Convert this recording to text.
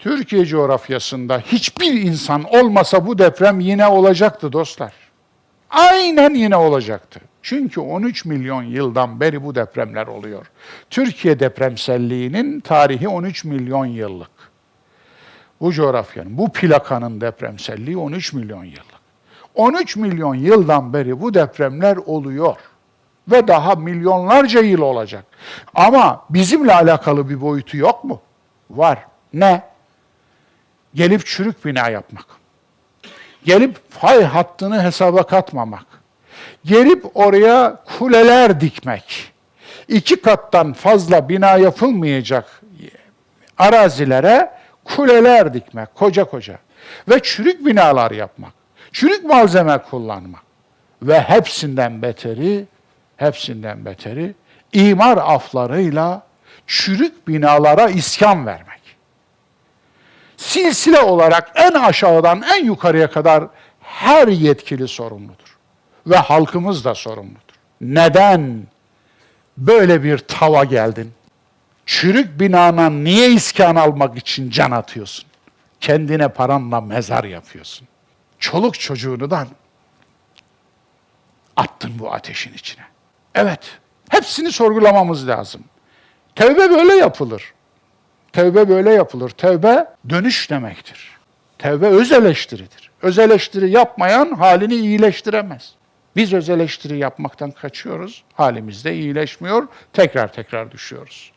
Türkiye coğrafyasında hiçbir insan olmasa bu deprem yine olacaktı dostlar. Aynen yine olacaktı. Çünkü 13 milyon yıldan beri bu depremler oluyor. Türkiye depremselliğinin tarihi 13 milyon yıllık. Bu coğrafyanın, bu plakanın depremselliği 13 milyon yıllık. 13 milyon yıldan beri bu depremler oluyor ve daha milyonlarca yıl olacak. Ama bizimle alakalı bir boyutu yok mu? Var. Ne? Gelip çürük bina yapmak. Gelip fay hattını hesaba katmamak. Gelip oraya kuleler dikmek. İki kattan fazla bina yapılmayacak arazilere kuleler dikmek koca koca ve çürük binalar yapmak, çürük malzeme kullanmak ve hepsinden beteri, hepsinden beteri imar aflarıyla çürük binalara iskan vermek. Silsile olarak en aşağıdan en yukarıya kadar her yetkili sorumludur ve halkımız da sorumludur. Neden böyle bir tava geldin? Çürük binana niye iskan almak için can atıyorsun? Kendine paranla mezar yapıyorsun. Çoluk çocuğunu da attın bu ateşin içine. Evet, hepsini sorgulamamız lazım. Tevbe böyle yapılır. Tevbe böyle yapılır. Tevbe dönüş demektir. Tevbe öz eleştiridir. Öz eleştiri yapmayan halini iyileştiremez. Biz öz eleştiri yapmaktan kaçıyoruz. Halimiz de iyileşmiyor. Tekrar tekrar düşüyoruz.